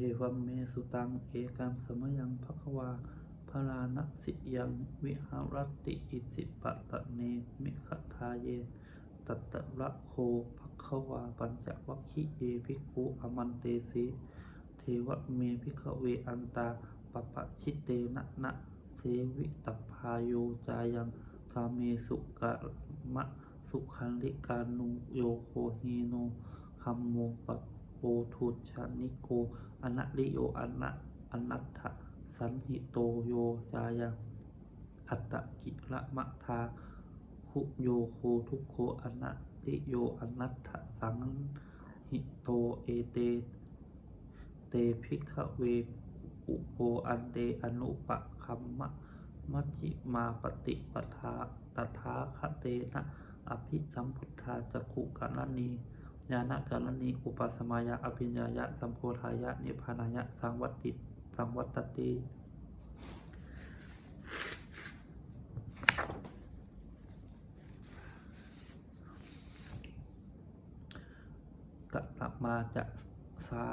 เอวัมเมสุตัง เอกังสมยังภควาพลานสิยังวิหารติอิสิปะตะเนมิขทาเยตัตตะระโคภควาปัญจวัคคิเยภิกุอมันเตสิเทวเมภิกเวอันตาปปะชิเตนะนะเสวิตพาโยจายังกาเมสุกะมะสุขันลิกานุโยโคฮีโนคัมโมปะโปทุชานิโก อนะลิโยอนะอนัตถสันหิโตโยจายังอัตตะกิละมะทาคุโยโคทุกโคอนัตติโยอนัตถสังหิโตเอเต เตภิกขเวอุโปอันเตอนุปะคัมมะมัจจิมาปฏิปทาตถาคเตนะอภิสัมพุทธาจักขุกาลนี ญาณกาลนีอุปสมายะ อภิญญายะ สัมโพธายะ นิพพานายะ สังวัตติ สังวัตติกะตะมาจะสา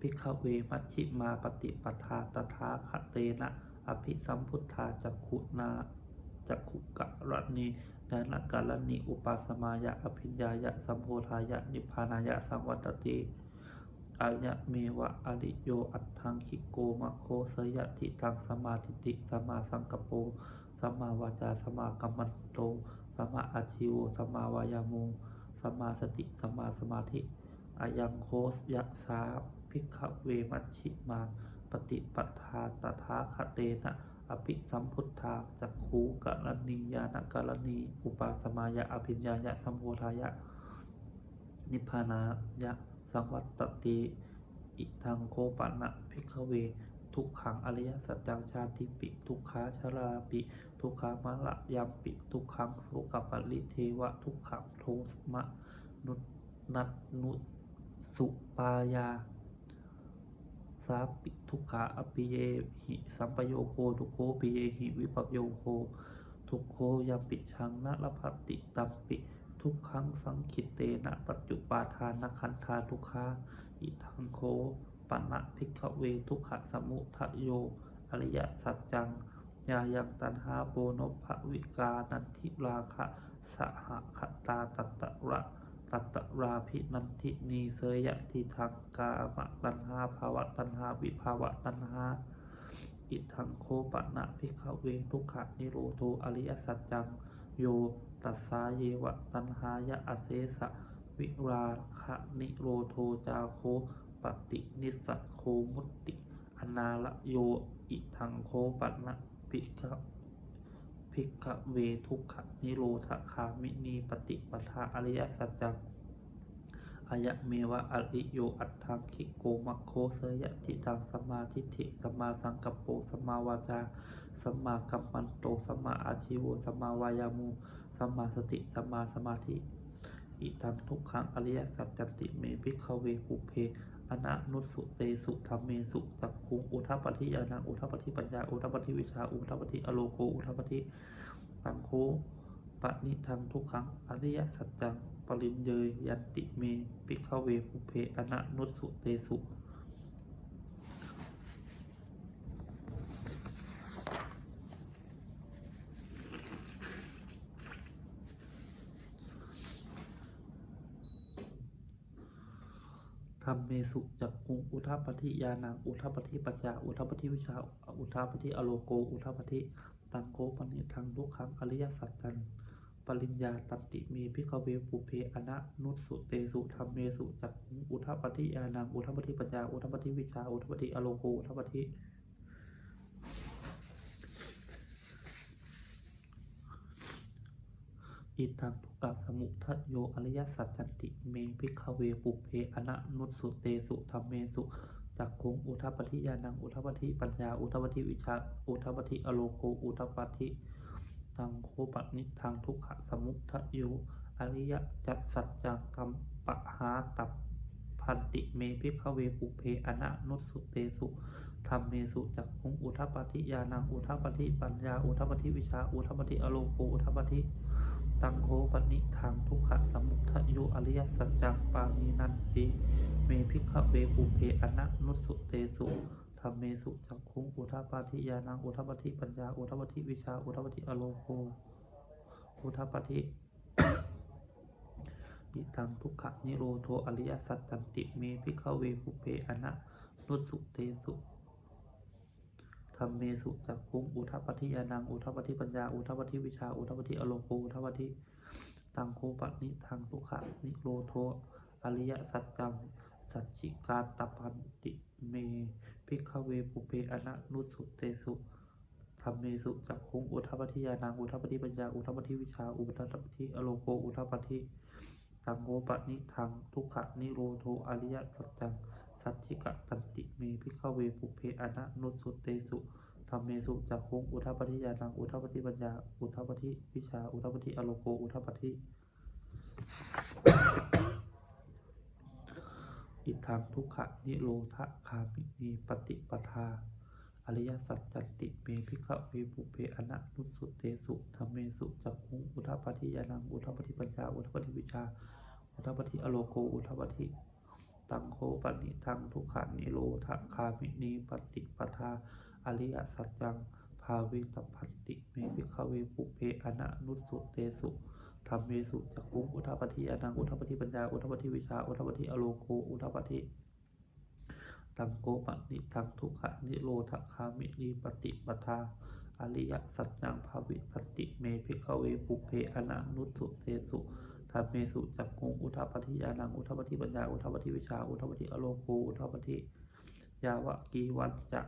พิกเวมัชชิมาปฏิปทาตถาคเตนะ อภิสัมพุทธาจักขุนาจักขุกะรณี นานกาลนิอุปาสมายะอภิญญายะสัมโพธายะนิพพานายะสังวัตติอายะเมวะอริโยอัตถังคิโกมะโคสยะทิตังสมาธิติสมาสังกปโปสมาวาจาสมากัมมันโตสมาอาชิวสมาวายามุสมาสติสมาสมาธิอายังโคสยะสาภิกขเวมัชชิมา ปฏิปทาตถาคเตนะ อภิสัมพุทธาจักขูกะรณียานกรณี อุปาสมายะอภิญญายะสัมโพธายะ นิพพานายะสังวัตติอิทังโคปะนะภิกขเว ทุกขังอริยสัจจังชาติปิ ทุกขาชราปิ ทุกขามะละยามปิ ทุกขังโสกปริเทวะ ทุกขังโทสมะนุนัตนุสุปายาาปิทุกขาอปิเยหิสัมปโยโคทุโคปิเยหิวิปโยโค ทุโคยัมปิชังนะละภัตติตัมปิทุกขังสังคิตเตนะปัจจุปาทานคันธาทุกขาอิทังโคปนะภิกขเวทุกขสมุทะโย อริยสัจจัง ยายังตันหาโปนภวิกานันทิราคะสหคตาตตตระ ตัตตราภินันทินีเสยะทิทางกามะตัณหาภาวะตัณหาวิภาวะตัณหาอิทังโคปะนะภิกขเวทุกขนิโรโทอริยสัจจังโยตัสสาเยวะตัณหายะอเสสะวิราคะนิโรโทจาโคปฏินิสโคมุตติ อนาละโยอิทังโคปะนะภิกข ภิกขเวทุกขนิโรธคามินีปฏิปทาอริยสัจจังอายะเมวะอริโยอัตถังคิโกมัคโคเสยะทิตังสมาทิฏฐิสมาสังกปโปสมาวาจาสมากัมมันโตสมาอาชิโวสมาวายามุสมาสติสมาสมาธิ อิทังทุกขังอริยสัจจติเมภิกขเวปุเพ อนะนุสุเตสุธรรมเมสุจักคุงอุทัปปฏิยานังอุทัปปฏิปัญญาอุทัปปฏิวิชาอุทัปปฏิอโลโกอุทัปปฏิตังโคปะนิทังทุกขังอริยสัจจังปริญเยยยันติเม ปิขเวภุเพอนะนุสสุเตสุ ธรรมเมสุจักกุงอุทัปปฏิยานังอุทัปปฏิปัญญาอุทัปปฏิวิชาอุทัปปฏิอโลโก อุทัปปฏิตังโกปณิทังทุกขังอริยสัจจันปริญญาตันติมีพิกเวปุเพอนะนุสุเตสุธรรมเมสุจักกุงอุทัปปฏิยานังอุทัปปฏิปัญญาอุทัปปฏิวิชาอุทัปปฏิอโลโกอุทัปปฏิ อิทังทุกขสมุทโยอริยสัจจันติเมพิกเวปุเพอนะนุสุเตสุธรรมเมสุจักคุงอุทัปปฏิยานังอุทัปปฏิปัญญาอุทัปปฏิวิชาอุทัปปฏิอโลโกอุทัปปฏิตังโคปนิทังทุกขสมุทโยอริยจัสสัจจังกัมปะหาตับพันติเมพิกเวปุเพอนะนุสุเตสุธรรมเมสุจักคุงอุทัปปฏิยานังอุทัปปฏิปัญญาอุทัปปฏิวิชาอุทัปปฏิอโลโกอุทัปปฏิ ตังโคปนิทางทุกขะสมุทโยอริยสัจจังปามีนันติเมพิกขเวปุเพอนะนุสุเตสุธรรมเมสุจักขุงอุทาปาทิยานังอุทาปาทิปัญญาอุทาปาทิวิชาอุทาปาทิอโลโกอุทาปาทิอิตังทุกขะนิโรโทอริยสัจจันติเมพิกขเวปุเพอนะนุสุเตสุ ธรรมเมสุจักขุงอุทาปาทิยานังอุทาปาทิปัญญาอุทาปาทิวิชาอุทาปาทิอโลโกอุทาปาทิตังโคปนิทังทุกขนิโรโทอริยสัจจังสัจจิกาตปันติเมพิกเวปุเพอนะนุสุเตสุธรรมเมสุจักขุงอุทาปทิยานังอุทาปทิปัญญาอุทาปทิวิชาอุทาปทิอโลโกอุทาปทิตังโกปนิทังทุกขะนิโรโทอริยสัจจัง สัจจิกะตันติเมพิกขเวปุเพอนะนุสุเตสุธรรมเมสุจักขุงอุทาปทิยานังอุทาปทิปัญญา อุทาปทิวิชา อุทาปทิอโลโกอุทาปทิอิทังทุกขนิโรธคามินีปฏิปทา อริยสัจจันติเมพิกเวปุเพอนะนุสุเตสุธรรมเมสุจักขุงอุทาปฏิยานังอุทาปฏิปัญญา อุทาปฏิวิชา อุทาปฏิอโลโก อุทาปฏิ ตังโคปนิทังทุกขนิโรธคามินีปฏิปทาอริยสัจจังภาเวตพันติเมพิกเวปุเพอนะนุสุเตสุธรรมเมสุจักขุงอุทาปฏิอนังอุทาปฏิปัญญาอุทาปฏิวิชาอุทาปฏิอโลโกอุทาปฏิตังโกปนิทังทุกขนิโรธคามินีปฏิปทาอริยสัจจังภาวิพันติเมภิกขเวปุเพอนะนุสุเตสุ ธรรมเมสุจักขุงอุทาปฏิยานังอุทาปฏิปัญญาอุทาปฏิวิชาอุทาปฏิอโลโกอุทาปฏิยาวะกีวันจะ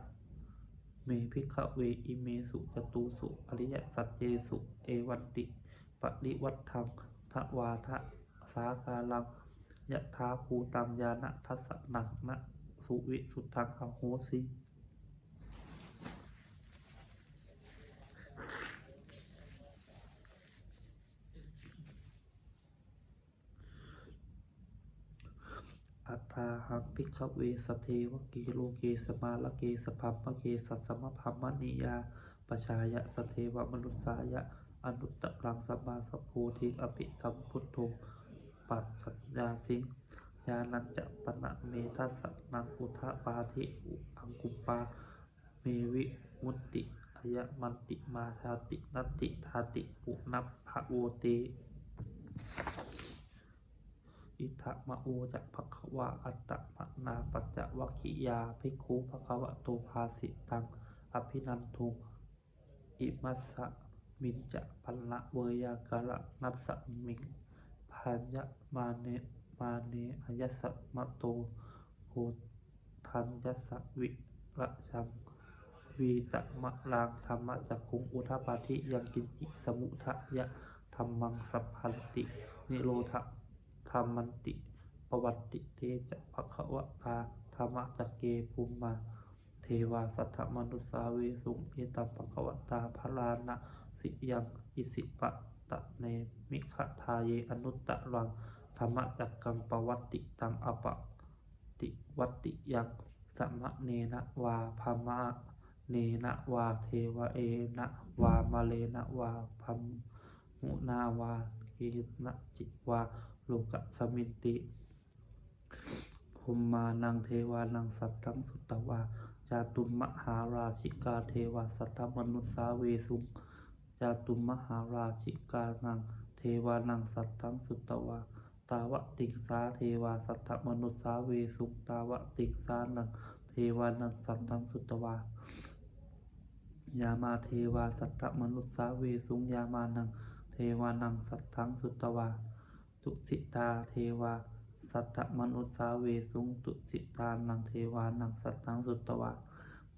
เมภิกเวอิเมสุจตุสุอริยสัจเจสุเอวันติปริวัตถังทวาทะสาคาลังยะถาภูตังยานะทัสสนังนะสุวิสุทังอโหสิ อัตถาหังพิกขเวสเทวกีโลเกสมาลเกสพัมมะเกสัสมะพัมมนิยาปชายะสเทวมนุสายะ อนุตตรังสมาสัพโพธิอภิสัมพุทโธปัจสัญญาสิงญาณัญจะปนะเมทัสนังอุทะปาธิอังคุปาเมวิมุตติอายะมันติมาชาตินัตติทาติปุนัพพะโวเต อิทะมะโอจะภควาอัตตมะนาปัจจวัคคิยาภิกขุภควะโตภาสิตัง อภินันทุอิมัสสะมินจะพันละเวยากะละนัสสะมิงพันยะมาเนมาเนอยัสสะมะโตโกทันยัสสะวิระชังวีตะมะลางธรรมะจักคุงอุทาปาธิยังกินจิสมุทะยะธรรมังสัพพันติ นิโรธ รรมันติปวัตติเตจะภควตาธรรมจักเกภูมิมา เทวาสัทธมนุสาเวสุงเอตัปควตาพลานะสิยังอิสิปะตะเนมิขทาเยอนุตตะรังธรรมจักกังปวัตติตังอปะติวัตติยังสมะเนนะวาพมะเนนะวาเทวเอนะวามาเลนะวาพัมมุนาวาเกนะจิวา โลกะสมินติภูมมานังเทวานังสัตตังสุตตวาจาตุมมหาราชิกาเทวาสัทธมนุสาเวสุงจาตุมมหาราชิกานังเทวานังสัทธังสุตตวาตาวะติงสาเทวาสัทธมนุสาเวสุงตาวะติงสานังเทวานังสัทธังสุตตวายามาเทวาสัทธมนุสาเวสุงยามานังเทวานังสัทธังสุตตวา ตุสิตาเทวา สัทธมนุสาเวสุงตุสิตานังเทวานังสัทธังสุตตวา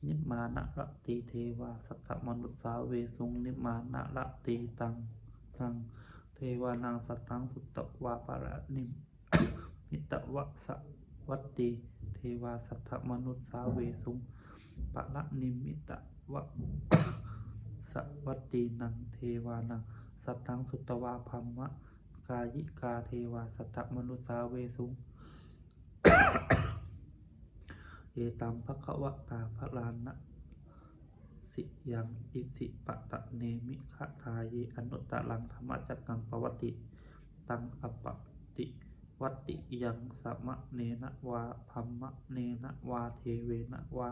นิมานะระตีเทวา สัทธมนุสาเวสุงนิมานะระตีตังทังเทวานังสัทธังสุตตวาปะระนิมมิตวะสวัตตีเทวาสัทธมนุสาเวสุงปะระนิมิตวะสวัตตีนังเทวานังสัทธังสุตตวาพัมมะ กายิกาเทวาสัทธมนุสาเวสุเอตัมภควตาพลานะสิยังอิสิปะตะเนมิขะทายอนุตตะลังธรรมจักกังปวัติตังอปปติวัติยังสมะเนนะวาพัมมะเนนะวาเทเวนะวา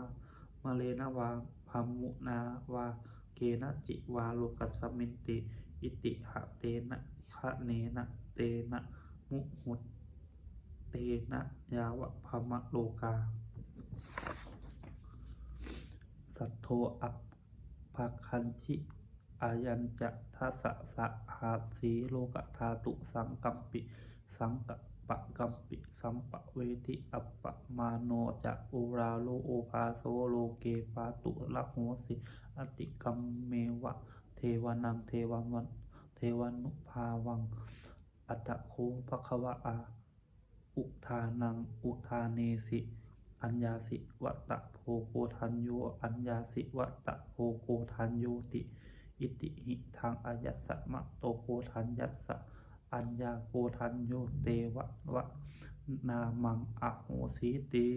มะเลนะวาพัมมุนาวาเกนะจิวาโลกัสสมินติ อิติหะเตนะ คะเนนะเตนะมุหุตเตนะยาวะพมะโลกา สัทโทอัปภคันชิอายัญจะทัสสะสหาสีโลกธาตุสังกัมปิ สังกปปะกัมปิสัมปะเวทิอัปปะมาโนจะอุราโลโอภาโซโลเกปาตุละโหสิ อติกัมเมวะ เทวานังเทวันวัน เทวานุภาวัง อัตโคภควะอา อุทานัง อุทาเนสิ อัญญาสิวัตตะโพโกทันโย อัญญาสิวัตตะโพโกทันโยติ อิติหิทางอายัสสะมะโตโกทันยัสสะ อัญญาโกทันโยเตวะวะนามังอโหสีติ